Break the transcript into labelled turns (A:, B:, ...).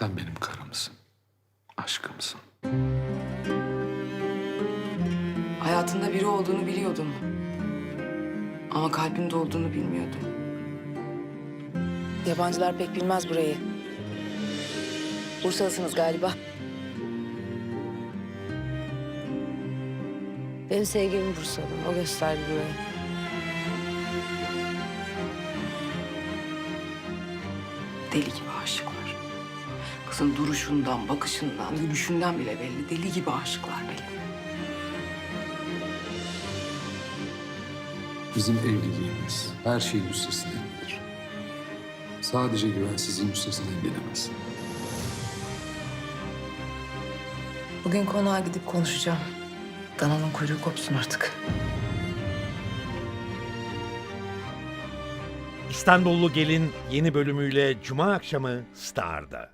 A: Sen benim karımsın. Aşkımsın.
B: Hayatında biri olduğunu biliyordum. Ama kalbinde olduğunu bilmiyordum. Yabancılar pek bilmez burayı. Bursalısınız galiba.
C: Benim sevgilim Bursalı. O gösterdi burayı.
B: Deli gibi aşıklar. Kızın duruşundan, bakışından, gülüşünden bile belli. Deli gibi aşıklar belli.
A: Bizim evliliğimiz her şeyin üstesinden gelir. Sadece güvensizliğin üstesinden gelemez.
B: Bugün konağa gidip konuşacağım. Dananın kuyruğu kopsun artık.
D: İstanbullu Gelin yeni bölümüyle Cuma akşamı Star'da.